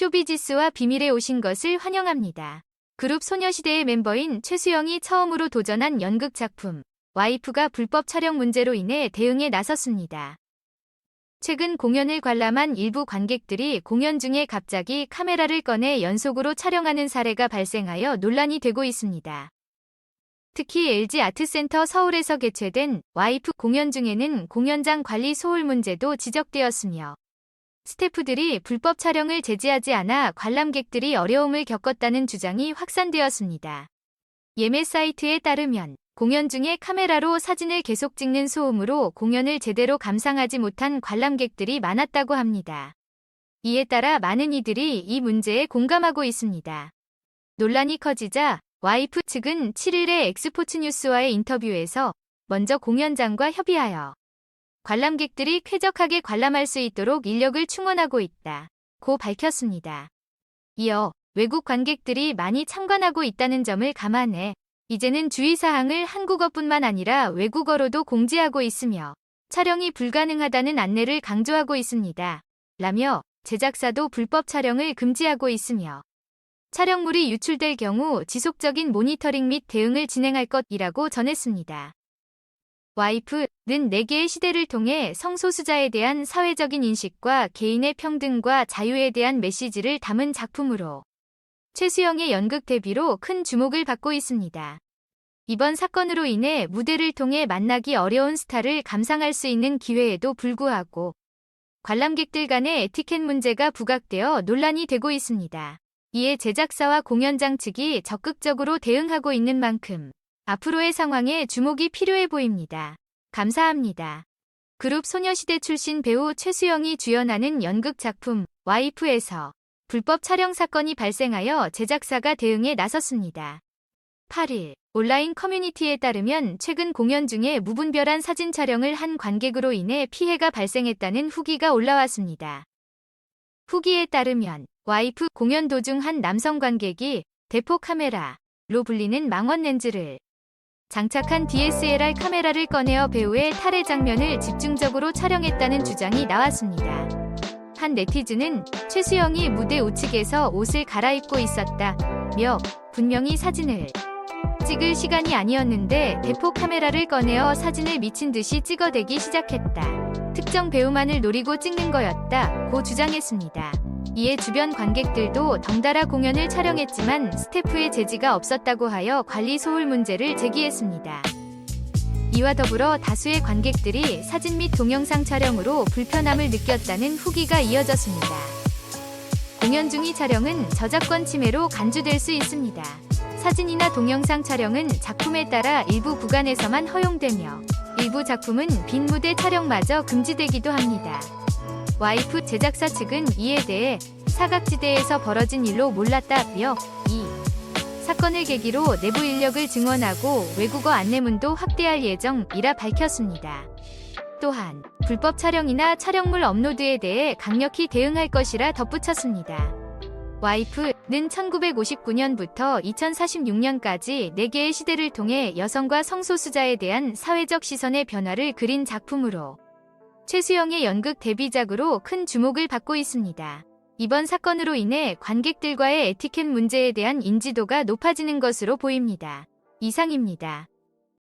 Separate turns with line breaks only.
쇼비지스와 비밀에 오신 것을 환영합니다. 그룹 소녀시대의 멤버인 최수영이 처음으로 도전한 연극 작품 와이프가 불법 촬영 문제로 인해 대응에 나섰습니다. 최근 공연을 관람한 일부 관객들이 공연 중에 갑자기 카메라를 꺼내 연속으로 촬영하는 사례가 발생하여 논란이 되고 있습니다. 특히 LG 아트센터 서울에서 개최된 와이프 공연 중에는 공연장 관리 소홀 문제도 지적되었으며 스태프들이 불법 촬영을 제지하지 않아 관람객들이 어려움을 겪었다는 주장이 확산되었습니다. 예매 사이트에 따르면 공연 중에 카메라로 사진을 계속 찍는 소음으로 공연을 제대로 감상하지 못한 관람객들이 많았다고 합니다. 이에 따라 많은 이들이 이 문제에 공감하고 있습니다. 논란이 커지자 와이프 측은 7일에 엑스포츠 뉴스와의 인터뷰에서 먼저 공연장과 협의하여 관람객들이 쾌적하게 관람할 수 있도록 인력을 충원하고 있다. 고 밝혔습니다. 이어 외국 관객들이 많이 참관하고 있다는 점을 감안해 이제는 주의사항을 한국어뿐만 아니라 외국어로도 공지하고 있으며 촬영이 불가능하다는 안내를 강조하고 있습니다. 라며 제작사도 불법 촬영을 금지하고 있으며 촬영물이 유출될 경우 지속적인 모니터링 및 대응을 진행할 것이라고 전했습니다. 와이프는 4개의 시대를 통해 성소수자에 대한 사회적인 인식과 개인의 평등과 자유에 대한 메시지를 담은 작품으로 최수영의 연극 데뷔로 큰 주목을 받고 있습니다. 이번 사건으로 인해 무대를 통해 만나기 어려운 스타를 감상할 수 있는 기회에도 불구하고 관람객들 간의 에티켓 문제가 부각되어 논란이 되고 있습니다. 이에 제작사와 공연장 측이 적극적으로 대응하고 있는 만큼 앞으로의 상황에 주목이 필요해 보입니다. 감사합니다. 그룹 소녀시대 출신 배우 최수영이 주연하는 연극 작품 와이프에서 불법 촬영 사건이 발생하여 제작사가 대응에 나섰습니다. 8일 온라인 커뮤니티에 따르면 최근 공연 중에 무분별한 사진 촬영을 한 관객으로 인해 피해가 발생했다는 후기가 올라왔습니다. 후기에 따르면 와이프 공연 도중 한 남성 관객이 대포 카메라로 불리는 망원 렌즈를 장착한 DSLR 카메라를 꺼내어 배우의 탈의 장면을 집중적으로 촬영했다는 주장이 나왔습니다. 한 네티즌은 최수영이 무대 우측에서 옷을 갈아입고 있었다 며 분명히 사진을 찍을 시간이 아니었는데 대포 카메라를 꺼내어 사진을 미친 듯이 찍어대기 시작했다. 특정 배우만을 노리고 찍는 거였다. 고 주장했습니다. 이에 주변 관객들도 덩달아 공연을 촬영했지만 스태프의 제지가 없었다고 하여 관리 소홀 문제를 제기했습니다. 이와 더불어 다수의 관객들이 사진 및 동영상 촬영으로 불편함을 느꼈다는 후기가 이어졌습니다. 공연 중의 촬영은 저작권 침해로 간주될 수 있습니다. 사진이나 동영상 촬영은 작품에 따라 일부 구간에서만 허용되며 일부 작품은 빈 무대 촬영마저 금지되기도 합니다. 와이프 제작사 측은 이에 대해 사각지대에서 벌어진 일로 몰랐다며 이 사건을 계기로 내부 인력을 증원하고 외국어 안내문도 확대할 예정이라 밝혔습니다. 또한 불법 촬영이나 촬영물 업로드에 대해 강력히 대응할 것이라 덧붙였습니다. 와이프는 1959년부터 2046년까지 4개의 시대를 통해 여성과 성소수자에 대한 사회적 시선의 변화를 그린 작품으로 최수영의 연극 데뷔작으로 큰 주목을 받고 있습니다. 이번 사건으로 인해 관객들과의 에티켓 문제에 대한 인지도가 높아지는 것으로 보입니다. 이상입니다.